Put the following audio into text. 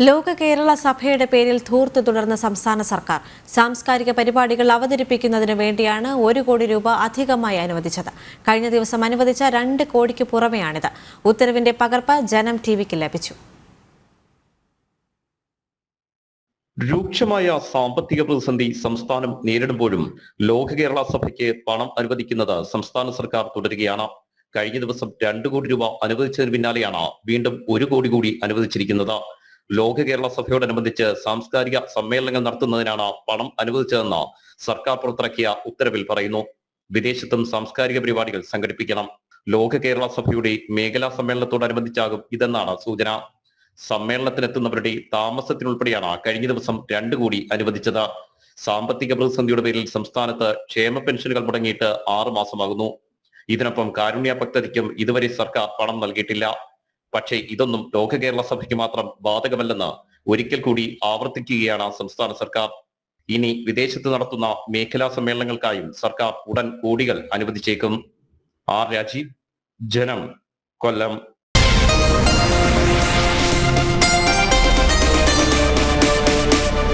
ലോക കേരള സഭയുടെ പേരിൽ ധൂർത്ത് തുടർന്ന സംസ്ഥാന സർക്കാർ. സാംസ്കാരിക പരിപാടികൾ അവതരിപ്പിക്കുന്നതിന് വേണ്ടിയാണ് ഒരു കോടി രൂപ അധികമായി അനുവദിച്ചത്. കഴിഞ്ഞ ദിവസം അനുവദിച്ച രണ്ട് കോടിക്ക് പുറമെയാണിത്. ഉത്തരവിന്റെ പകർപ്പ് ജനം ടിവിക്ക് ലഭിച്ചു. രൂക്ഷമായ സാമ്പത്തിക പ്രതിസന്ധി സംസ്ഥാനം നേരിടുമ്പോഴും ലോക കേരള സഭയ്ക്ക് പണം അനുവദിക്കുന്നത് സംസ്ഥാന സർക്കാർ തുടരുകയാണ്. കഴിഞ്ഞ ദിവസം രണ്ടു കോടി രൂപ അനുവദിച്ചതിന് പിന്നാലെയാണ് വീണ്ടും ഒരു കോടി കൂടി അനുവദിച്ചിരിക്കുന്നത്. ലോക കേരള സഭയോടനുബന്ധിച്ച് സാംസ്കാരിക സമ്മേളനങ്ങൾ നടത്തുന്നതിനാണ് പണം അനുവദിച്ചതെന്ന് സർക്കാർ പുറത്തിറക്കിയ ഉത്തരവിൽ പറയുന്നു. വിദേശത്തും സാംസ്കാരിക പരിപാടികൾ സംഘടിപ്പിക്കണം. ലോക കേരള സഭയുടെ മേഖലാ സമ്മേളനത്തോടനുബന്ധിച്ചാകും ഇതെന്നാണ് സൂചന. സമ്മേളനത്തിനെത്തുന്നവരുടെ താമസത്തിനുൾപ്പെടെയാണ് കഴിഞ്ഞ ദിവസം രണ്ടു കോടി അനുവദിച്ചത്. സാമ്പത്തിക പ്രതിസന്ധിയുടെ പേരിൽ സംസ്ഥാനത്ത് ക്ഷേമ പെൻഷനുകൾ മുടങ്ങിയിട്ട് ആറു മാസമാകുന്നു. ഇതിനൊപ്പം കാരുണ്യ പദ്ധതിക്കും ഇതുവരെ സർക്കാർ പണം നൽകിയിട്ടില്ല. പക്ഷേ ഇതൊന്നും ലോക കേരള സഭയ്ക്ക് മാത്രം ബാധകമല്ലെന്ന് ഒരിക്കൽ കൂടി ആവർത്തിക്കുകയാണ് സംസ്ഥാന സർക്കാർ. ഇനി വിദേശത്ത് നടത്തുന്ന മേഖലാ സമ്മേളനങ്ങൾക്കായും സർക്കാർ ഉടൻ കോടികൾ അനുവദിച്ചേക്കും. ആർ രാജീവ് ജനം കൊല്ലം.